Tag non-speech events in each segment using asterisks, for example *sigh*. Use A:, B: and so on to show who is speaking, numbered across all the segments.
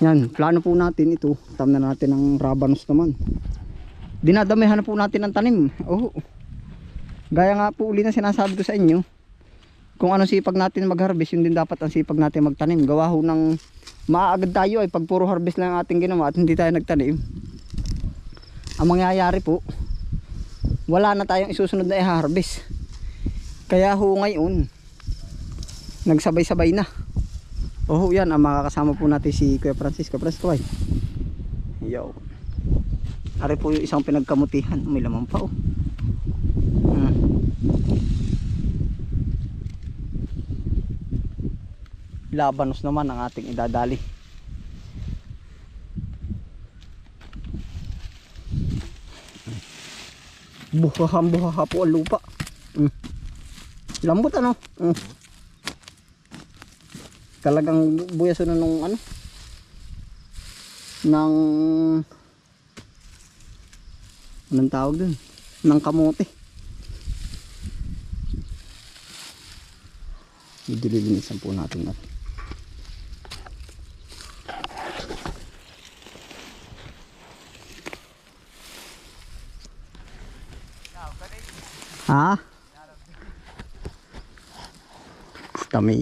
A: Yan, plano po natin ito. Tam na natin ang rabanos naman. Dinadamihan na po natin ang tanim. Oo. Gaya nga po uli na sinasabi ko sa inyo. Kung ano sipag natin mag-harvest, yun din dapat ang sipag natin magtanim. Gawa ho ng maaagad tayo ay pag puro harvest lang ang ating ginawa at hindi tayo nagtanim. Ang mangyayari po, wala na tayong isusunod na i-harvest. Kaya ho ngayon, nagsabay-sabay na. Oh, yan ang makakasama po natin si Kuya Francisco. Francisco ay. Yo. Ari po yung isang pinagkamutihan. May laman pa oh. Hmm. Labanos naman ang ating idadali. Buhaham buhaha po ang lupa. Hmm. Lambot ano? Hmm. Talagang buyaso na nung ano? Nang anong tawag dun? Nang kamote. Idililinisan po natin natin. Ha? Kami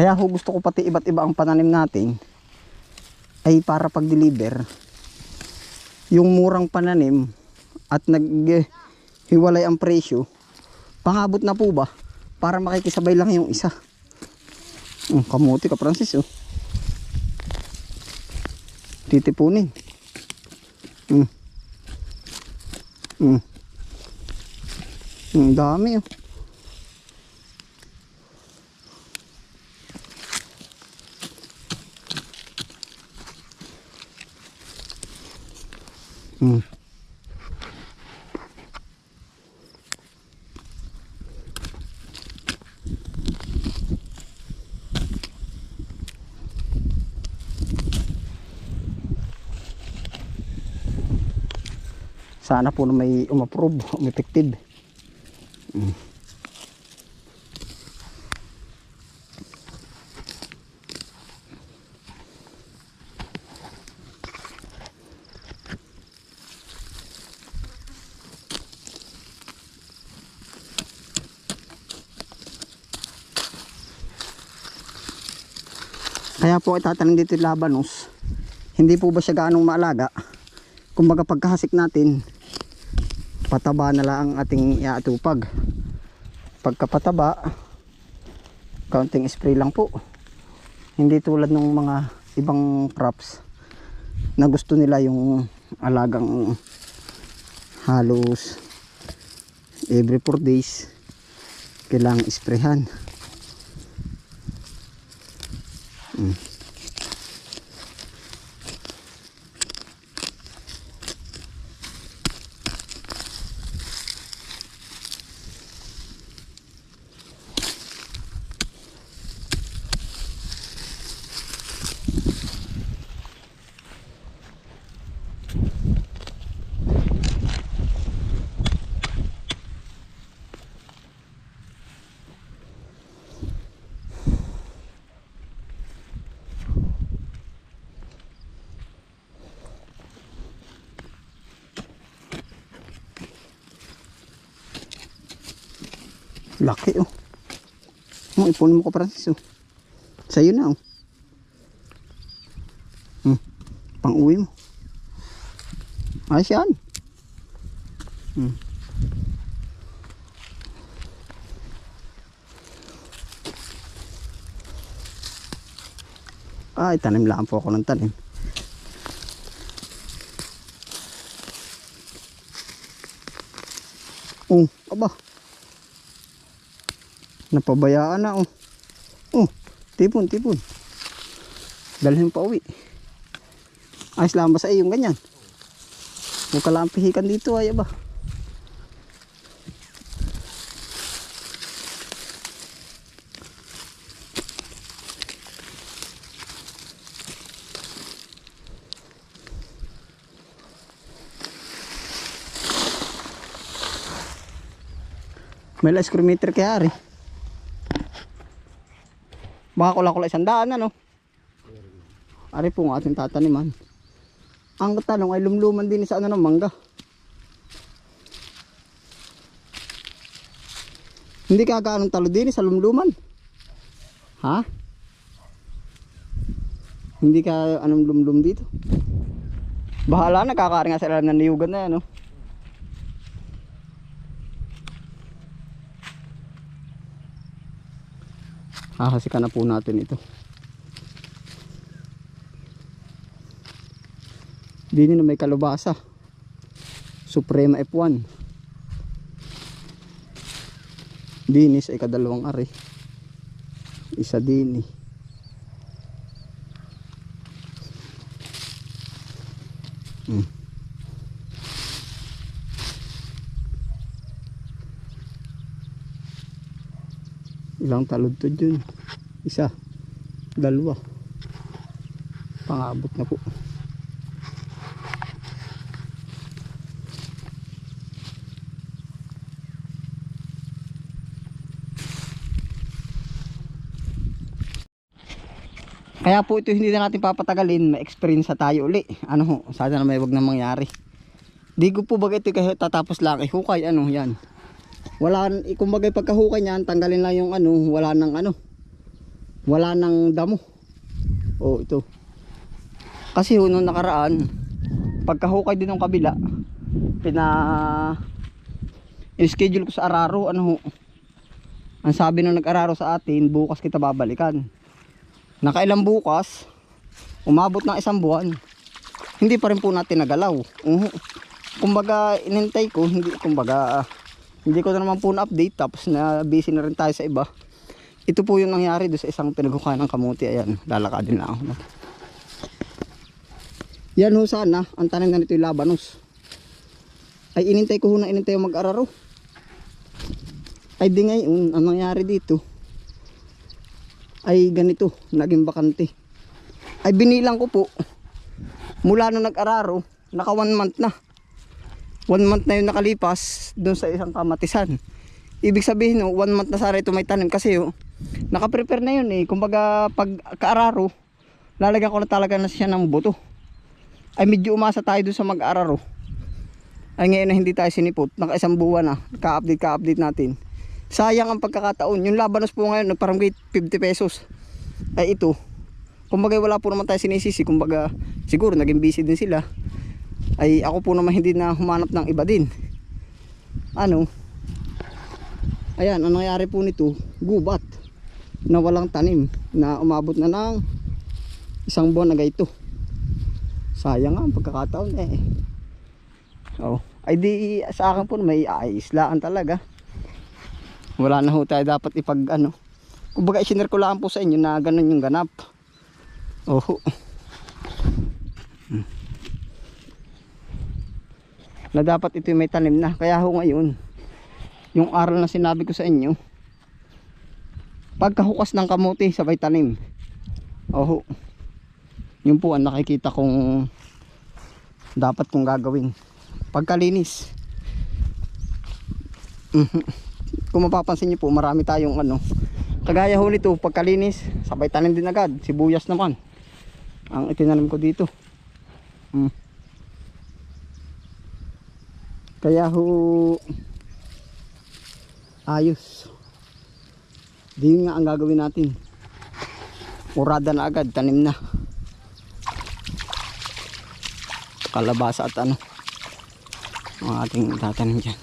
A: Kaya ho gusto ko pati iba't iba ang pananim natin ay para pag-deliver yung murang pananim at naghiwalay ang presyo pangabot na po ba para makikisabay lang yung isa oh, kamuti ka Francis oh. titipunin mm. Mm. ang dami oh. Mm. Sana po na may umapprove, umepektive. Mm. Kaya po itatanim dito yung labanos. Hindi po ba siya gaanong maalaga? Kumbaga pagkahasik natin, pataba na lang ang ating iatupag. Pagkapataba, kaunting spray lang po. Hindi tulad ng mga ibang crops na gusto nila yung alagang halos every 4 days kailangang sprayhan. Mm. Laki oh. Oh, ipunin mo ko Francis oh. Sa'yo na oh. Hmm. Pang uwi mo. Ayos yan. Hmm. Ay, tanim lang po ako ng tanim. Oh, aba. Napabayaan na oh. Oh, tipon, tipon. Dalhin pa uwi. Ayos lang ba sa iyo ganyan? Huwag ka lang pihikan dito ay ba? May la screwmeter kaya rin. Baka kula-kula isang daan ano. Ari po ang ating tataniman. Ang tanong ay lumluman din sa ano ng mangga. Hindi ka kaanong talo din sa lumluman. Ha? Hindi ka anong lumlum dito. Bahala na kakaari nga sila ng niyugan na yan, no? Hahasikan na po natin ito. Dini na may kalubasa. Suprema F1. Dinis ay kadalawang ari. Isa dini. Ilang taludtod yun? Isa. Dalawa. Pangabot na po. Kaya po ito hindi na natin papatagalin, may experience sa tayo uli. Ano ho, sana na may wag na mangyari. Di ko po bagay ito kahit tatapos lang, eh hukay ano yan. Wala, kumbaga pagkahukay niyan, tanggalin lang yung ano, wala nang ano. Wala nang damo. Oh, ito. Kasi nung nakaraan, pagkahukay din ng kabila, pina in-schedule ko sa Araro, ano ho. Ang sabi nung nag-Araro sa atin, bukas kita babalikan. Nakailang bukas, umabot ng isang buwan. Hindi pa rin po natin nagalaw. Uhu. Kumbaga, inintay ko, hindi, kumbaga, ah, hindi ko na naman po na-update tapos na busy na rin tayo sa iba. Ito po yung nangyari doon sa isang pinaghukayan ng kamuti. Ayan, lalakadin lang ako. Yan ho sana, ang tanim na nito yung labanos. Ay inintay ko ho na inintay yung mag-araro. Ay di ngayon, ang nangyari dito, ay ganito, naging bakante. Ay binilang ko po, mula nung nag-araro, naka one month na. One month na yung nakalipas doon sa isang kamatisan. Ibig sabihin, no, one month na sana ito may tanim kasi oh, naka-prepare na yun eh. Kumbaga pag kaararo, lalagyan ko na talaga na siya ng buto. Ay medyo umasa tayo doon sa mag-araro. Ay ngayon na hindi tayo sinipot, naka isang buwan na, ka-update ka-update natin. Sayang ang pagkakataon. Yung labanos po ngayon, nagparang 50 pesos. Ay ito, kumbaga wala po naman tayo sinisisi. Kumbaga siguro naging busy din sila. Ay ako po naman hindi na humanap ng iba din. Ano? Ayan, ang nangyari po nito, gubat na walang tanim na umabot na ng isang buwan na gaito. Sayang nga ang pagkakataon eh. Oh, ay di sa akin po may aislaan talaga wala na ho tayo dapat ipag ano kumbaga lang po sa inyo na ganun yung ganap oho na dapat ito may tanim na. Kaya ho ngayon yung aral na sinabi ko sa inyo pagkahukas ng kamote sabay tanim. Oho. Yun po ang nakikita kong dapat kong gagawin. Pagkalinis. Mhm. Kung mapapansin niyo po marami tayong ano kagaya ho nito pagkalinis sabay tanim din agad. Sibuyas naman. Ang itinanim ko dito. Hmm. Kaya ho ayos. Di yun nga ang gagawin natin. Urada na agad tanim na. Kalabasa at ano ang ating tatanim dyan.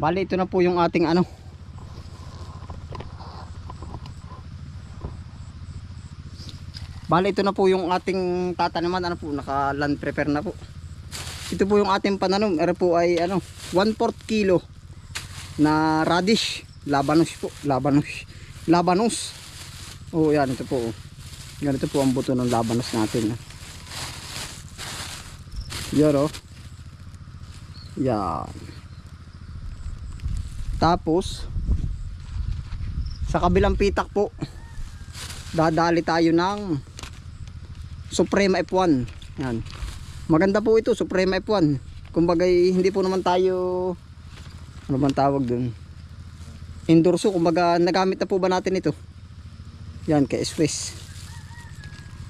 A: Bali, ito na po yung ating ano. Bali, ito na po yung ating tataniman. Ano po, naka land prepare na po. Ito po yung ating pananom. Ere po ay ano, 1 4 kilo na radish. Labanos po. Labanos. Labanos. Oh, yan. Ito po. Ganito po ang buto ng labanos natin. Yan oh. Yan. Tapos sa kabilang pitak po dadali tayo ng Suprema F1 yan. Maganda po ito Suprema F1 kumbaga eh, hindi po naman tayo ano bang tawag dun? Endorso kumbaga nagamit na po ba natin ito? Yan kay Swiss.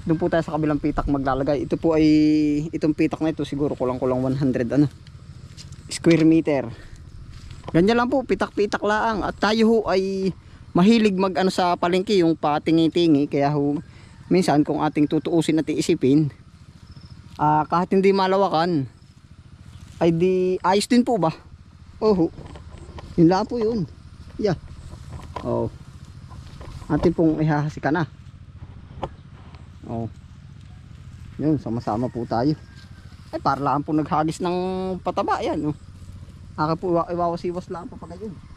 A: Doon po tayo sa kabilang pitak maglalagay. Ito po ay itong pitak na ito siguro kulang kulang 100 ano square meter. Ganyan lang po pitak pitak lang. At tayo ho ay mahilig mag ano sa palengke yung patingi-tingi. Kaya ho minsan kung ating tutuusin at iisipin ah kahit hindi malawakan ay di ayos din po ba? Oho. Yun lang po yun. Yeah. Oh. Atin pong ihahasika na. Oh. Yun sama-sama po tayo. Ay para lang po naghagis ng pataba. Yan oh. Aka po iwa- iwawasiwas lang pa pagayon Tabi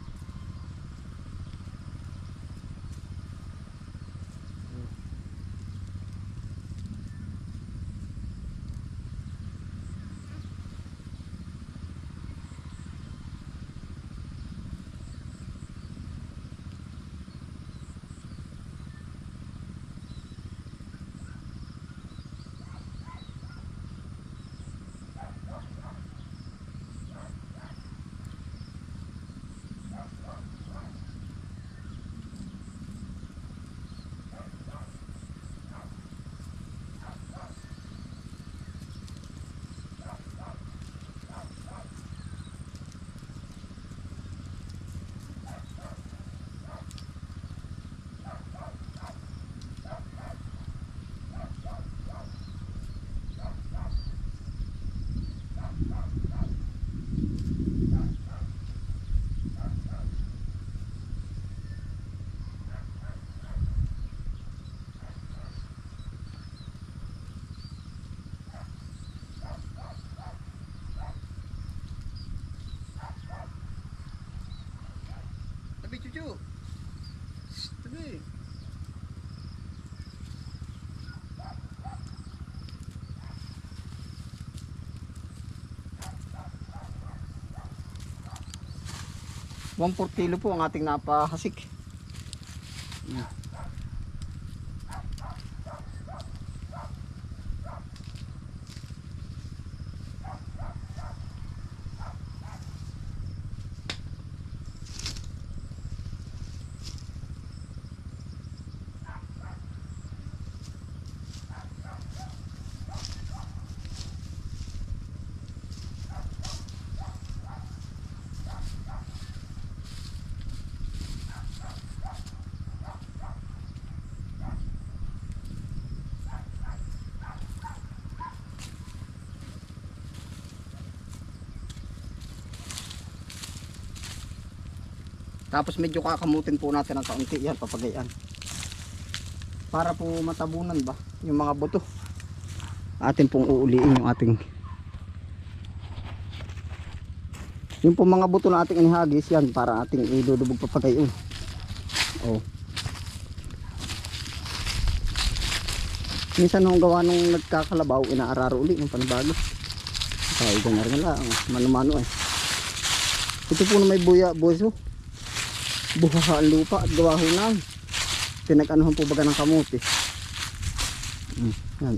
A: 1 kilo po ang ating napahasik. Tapos medyo kakamutin po natin ng kaunti yan, papagayan. Para po matabunan ba yung mga buto. Atin pong uuliin yung ating yung po mga buto na ating inihagis yan para ating idudubog papagayon. Oh. Minsan nung gawa nung nagkakalabaw, inaararo uli ng panibago. Kaya ganyan nga lang, mano-mano eh. Ito po na may buya, boso buha ang lupa at gawa ho ng pinag-anuhan po baga ng kamuti mm, yan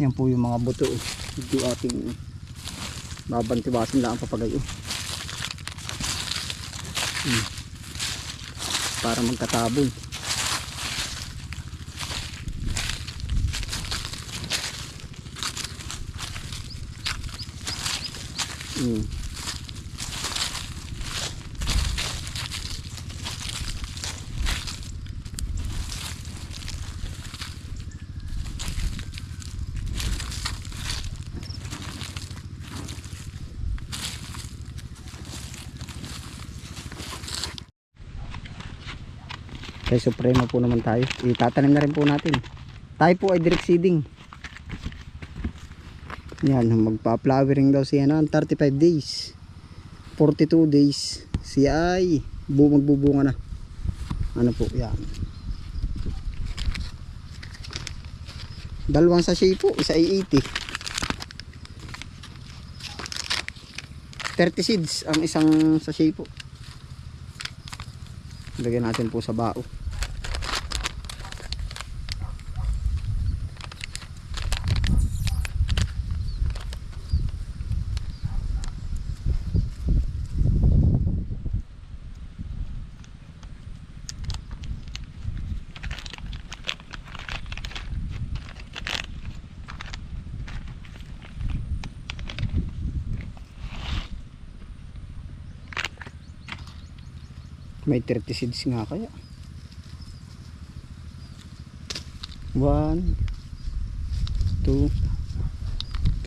A: yan po yung mga buto eh. ito ating babantibasin lang ang papagayo mm. para magkatabon mm. Kay Supremo po naman tayo. Itatanim na rin po natin. Tayo po ay direct seeding. Yan, magpa-flowering daw siya na 35 days. 42 days. Siya ay bu magbubunga na. Ano po, yan. Dalawang sachet po, isa ay 80. 30 seeds ang isang sachet po. Lagyan natin po sa bao. 30 seeds nga kaya. 1 2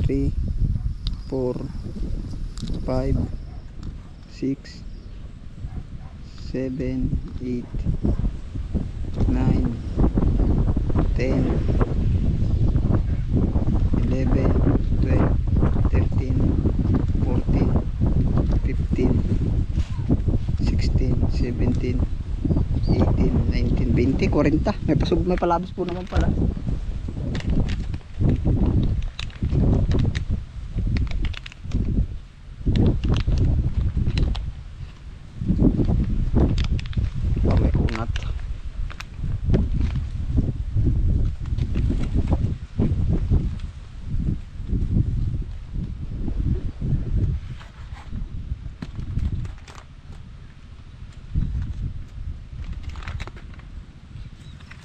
A: 3 4 5 6 7 8 9 10 11 17 18 19 20 40 may pasub may palabas po naman pala. Oh, may kunat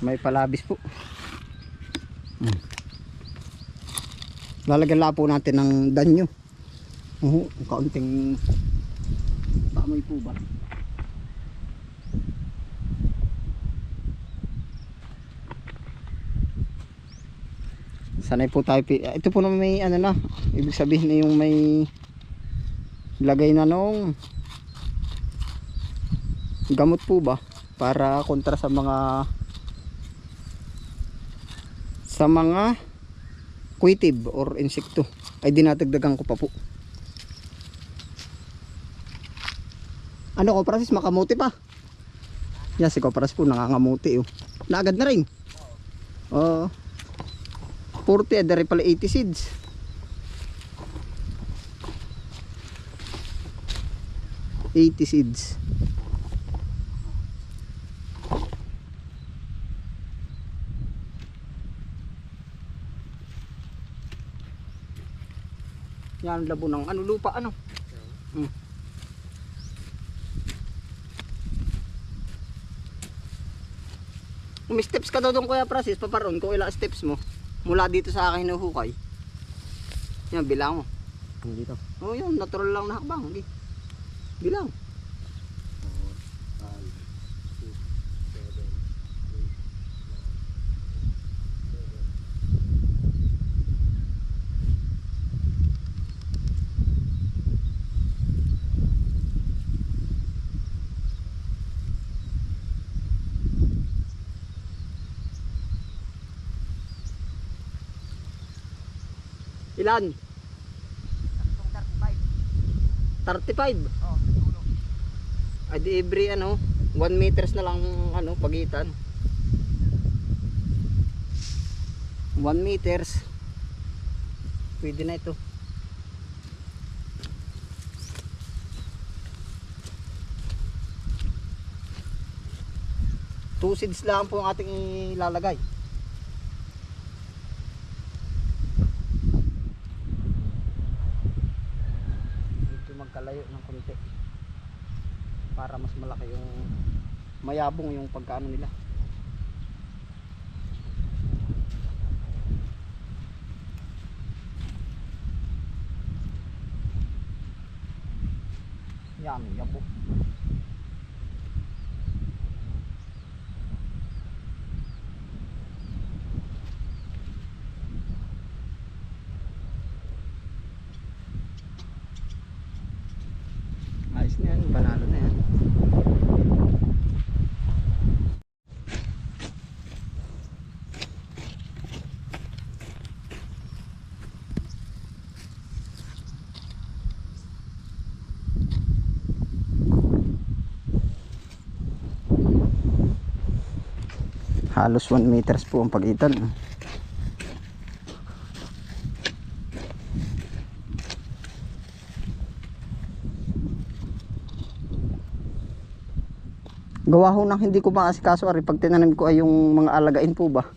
A: may palabis po. Hmm. lalagyan lang po natin ng danyo. Oo, kaunting tamoy po ba? Sanay po tayo pi- ito po naman may ano na ibig sabihin na yung may lagay na nung gamot po ba para kontra sa mga sa mga kuitib or insekto. Ay dinatagdagan ko pa po. Ano koprasis makamuti pa? Yan si koprasis po nangangamuti oh. naagad na rin. 40 eh dari pala 80 seeds. Eighty seeds Yan ang labo ng ano lupa ano. Hmm. May steps ka daw doon Kuya Francis, paparoon kung ilang steps mo mula dito sa akin hinuhukay. Yan, bilang mo.
B: Dito.
A: Oh, yun, natural lang na hakbang. Bilang. Ilan? 35.
B: Oh, dulo.
A: Ay di every ano, 1 meters na lang ano pagitan. 1 meters. Pwede na ito. Two seeds lang po ang ating ilalagay. Dito magkalayo ng konti para mas malaki yung mayabong yung pagkaano nila. Yan yabo ayos na yan panalo na yan halos 1 meters po ang pagitan. Gawa ho nang hindi ko maasikaso ari pag tinanim ko ay yung mga alagain po ba?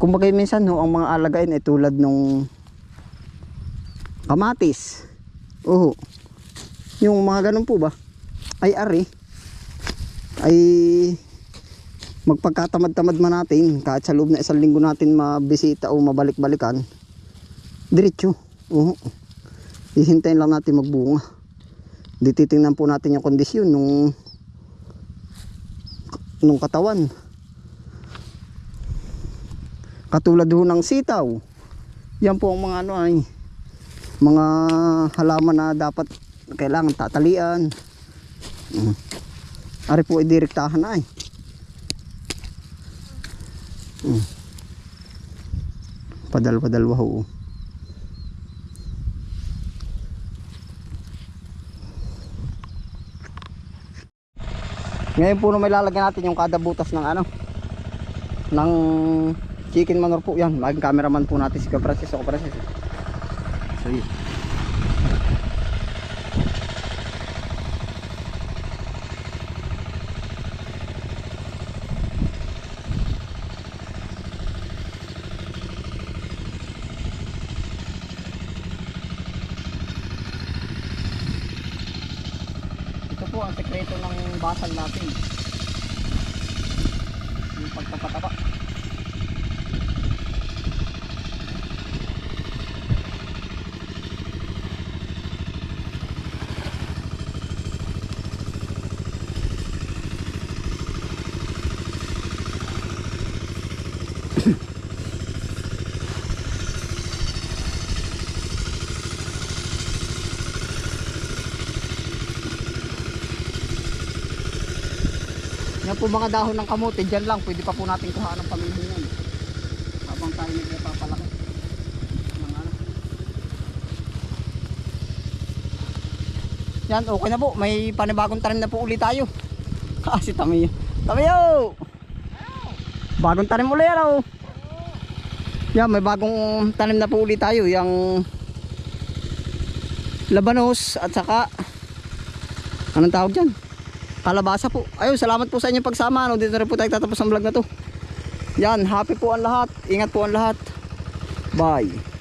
A: Kumbaga minsan ho ang mga alagain ay tulad nung kamatis. Oo yung mga ganun po ba? Ay ari ay magpagkatamad-tamad man natin kahit sa loob na isang linggo natin mabisita o mabalik-balikan diretso oo hihintayin lang natin magbunga di titingnan po natin yung kondisyon nung nung katawan. Katulad ho ng sitaw. Yan po ang mga ano ay mga halaman na dapat kailangan tatalian. Mm. Ari po ay direktahan na ay. Padal-padalwa ho. Ngayon po may lalagyan natin yung kada butas ng ano ng chicken manure po yan. Maging cameraman po natin si Kaprasis o Kaprasis. So yun. Ito po ang sekreto ng basal natin. Yung pagpapataba. Yan po mga dahon ng kamote, dyan lang, pwede pa po natin kuhaan ng pamilya yan. Habang tayo nagpapalaki. Yan, okay na po. May panibagong tanim na po ulit tayo. *laughs* Ah, si Tamiyo. Tamiyo! Bagong tanim ulit ano? Yan, may bagong tanim na po ulit tayo. Yung labanos at saka anong tawag dyan? Kalabasa po. Ayun, salamat po sa inyong pagsama. Ano, dito na rin po tayo tatapos ang vlog na to. Yan, happy po ang lahat. Ingat po ang lahat. Bye.